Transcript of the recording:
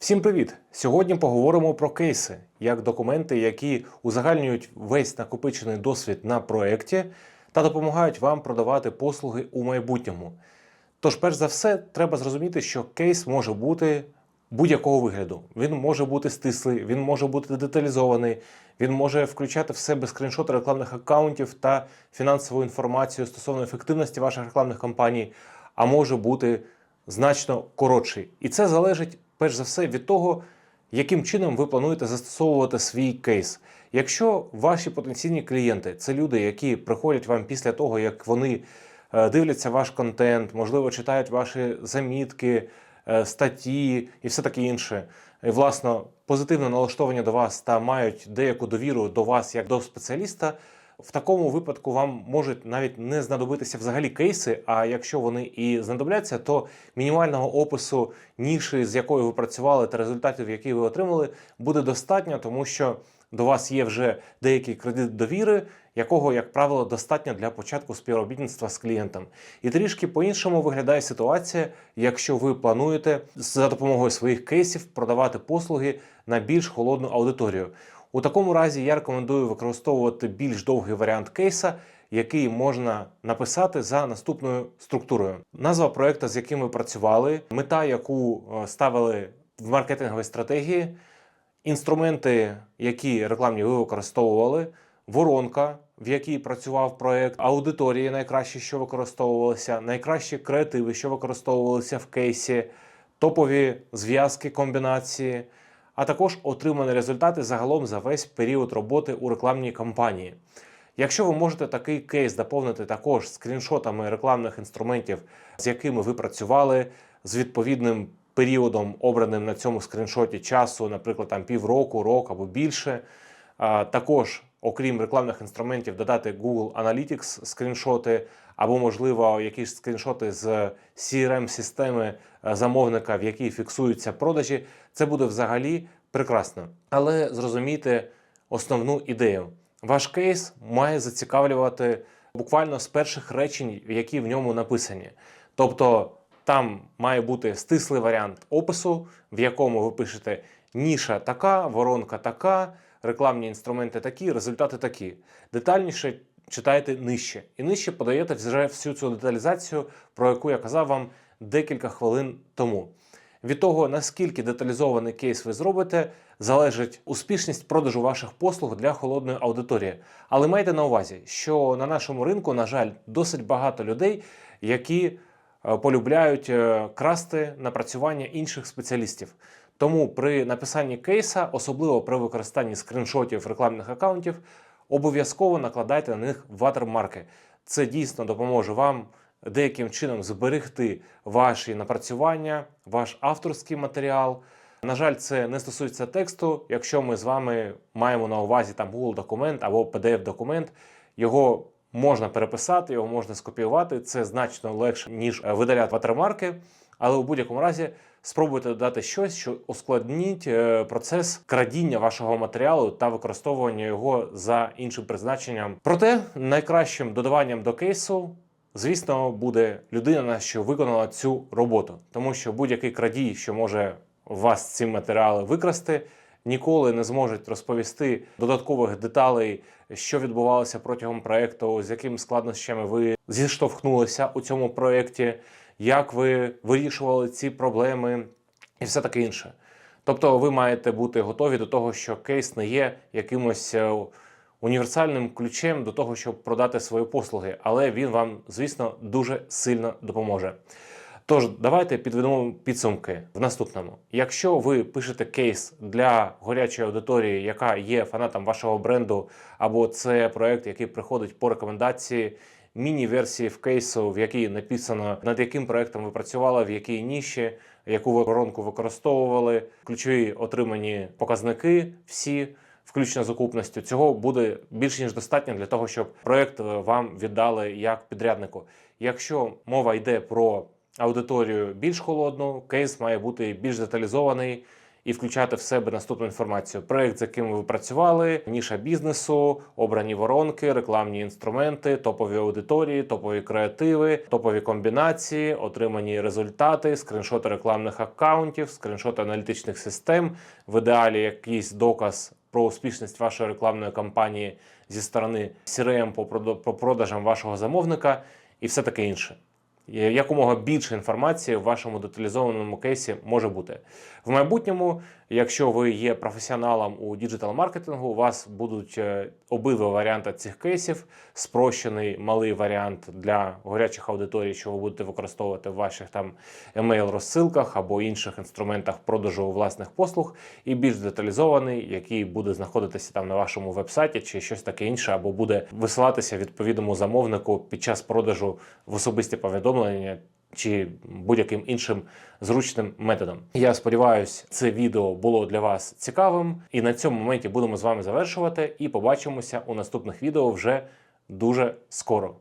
Всім привіт! Сьогодні поговоримо про кейси, як документи, які узагальнюють весь накопичений досвід на проєкті та допомагають вам продавати послуги у майбутньому. Тож, перш за все, треба зрозуміти, що кейс може бути будь-якого вигляду. Він може бути стислий, він може бути деталізований, він може включати в себе скріншоти рекламних аккаунтів та фінансову інформацію стосовно ефективності ваших рекламних кампаній, а може бути значно коротший. І це залежить перш за все від того, яким чином ви плануєте застосовувати свій кейс. Якщо ваші потенційні клієнти це люди, які приходять вам після того, як вони е, дивляться ваш контент, можливо, читають ваші замітки, е, статті і все таке інше, і, власно, позитивно налаштовані до вас та мають деяку довіру до вас як до спеціаліста. В такому випадку вам можуть навіть не знадобитися взагалі кейси. А якщо вони і знадобляться, то мінімального опису ніші, з якою ви працювали, та результатів, які ви отримали, буде достатньо, тому що до вас є вже деякий кредит довіри, якого, як правило, достатньо для початку співробітництва з клієнтом. І трішки по-іншому виглядає ситуація, якщо ви плануєте за допомогою своїх кейсів продавати послуги на більш холодну аудиторію. У такому разі я рекомендую використовувати більш довгий варіант кейса, який можна написати за наступною структурою. Назва проекту, з яким ви працювали, мета, яку е, ставили в маркетинговій стратегії, інструменти, які рекламні ви використовували, воронка, в якій працював проект, аудиторії найкращі, що використовувалися, найкращі креативи, що використовувалися в кейсі, топові зв'язки, комбінації а також отримані результати загалом за весь період роботи у рекламній кампанії. Якщо ви можете такий кейс доповнити також скріншотами рекламних інструментів, з якими ви працювали, з відповідним періодом, обраним на цьому скріншоті часу, наприклад, там півроку, рок або більше, також, окрім рекламних інструментів, додати Google Analytics скріншоти, або, можливо, якісь скріншоти з CRM-системи замовника, в якій фіксуються продажі, це буде взагалі прекрасно. Але зрозумійте основну ідею. Ваш кейс має зацікавлювати буквально з перших речень, які в ньому написані. Тобто там має бути стислий варіант опису, в якому ви пишете ніша така, воронка така, рекламні інструменти такі, результати такі. Детальніше читайте нижче. І нижче подаєте вже всю цю деталізацію, про яку я казав вам декілька хвилин тому. Від того, наскільки деталізований кейс ви зробите, залежить успішність продажу ваших послуг для холодної аудиторії. Але майте на увазі, що на нашому ринку, на жаль, досить багато людей, які е, полюбляють е, красти напрацювання інших спеціалістів. Тому при написанні кейса, особливо при використанні скріншотів рекламних аккаунтів, обов'язково накладайте на них ватермарки. Це дійсно допоможе вам деяким чином зберегти ваші напрацювання, ваш авторський матеріал. На жаль, це не стосується тексту. Якщо ми з вами маємо на увазі там Google документ або pdf документ, його можна переписати, його можна скопіювати. Це значно легше ніж видаляти ватермарки. Але у будь-якому разі спробуйте додати щось, що ускладніть е, процес крадіння вашого матеріалу та використовування його за іншим призначенням. Проте найкращим додаванням до кейсу. Звісно, буде людина, що виконала цю роботу, тому що будь-який крадій, що може вас ці матеріали викрасти, ніколи не зможуть розповісти додаткових деталей, що відбувалося протягом проекту, з якими складнощами ви зіштовхнулися у цьому проєкті, як ви вирішували ці проблеми і все таке інше. Тобто, ви маєте бути готові до того, що кейс не є якимось е, універсальним ключем до того, щоб продати свої послуги, але він вам, звісно, дуже сильно допоможе. Тож, давайте підведемо підсумки в наступному. Якщо ви пишете кейс для горячої аудиторії, яка є фанатом вашого бренду, або це проект, який приходить по рекомендації. Міні-версії в кейсу, в якій написано, над яким проектом ви працювали, в якій ніші, яку ви воронку використовували, ключові отримані показники, всі включно з окупністю, цього буде більш ніж достатньо для того, щоб проект е, вам віддали як підряднику. Якщо мова йде про аудиторію більш холодну, кейс має бути більш деталізований і включати в себе наступну інформацію: проект, з яким ви працювали, ніша бізнесу, обрані воронки, рекламні інструменти, топові аудиторії, топові креативи, топові комбінації, отримані результати, скріншоти рекламних аккаунтів, скріншоти аналітичних систем, в ідеалі якийсь доказ про успішність вашої рекламної кампанії зі сторони CRM по продажам вашого замовника і все таке інше. Є- Якомога більше інформації в вашому деталізованому кейсі може бути. В майбутньому, якщо ви є професіоналом у діджитал-маркетингу, у вас будуть е, обидва варіанти цих кейсів: спрощений малий варіант для горячих аудиторій, що ви будете використовувати в ваших там емейл-розсилках або інших інструментах продажу власних послуг, і більш деталізований, який буде знаходитися там на вашому вебсайті чи щось таке інше, або буде висилатися відповідному замовнику під час продажу в особисті повідомлення чи будь-яким іншим зручним методом. Я сподіваюся, це відео було для вас цікавим. І на цьому моменті будемо з вами завершувати. І побачимося у наступних відео вже дуже скоро.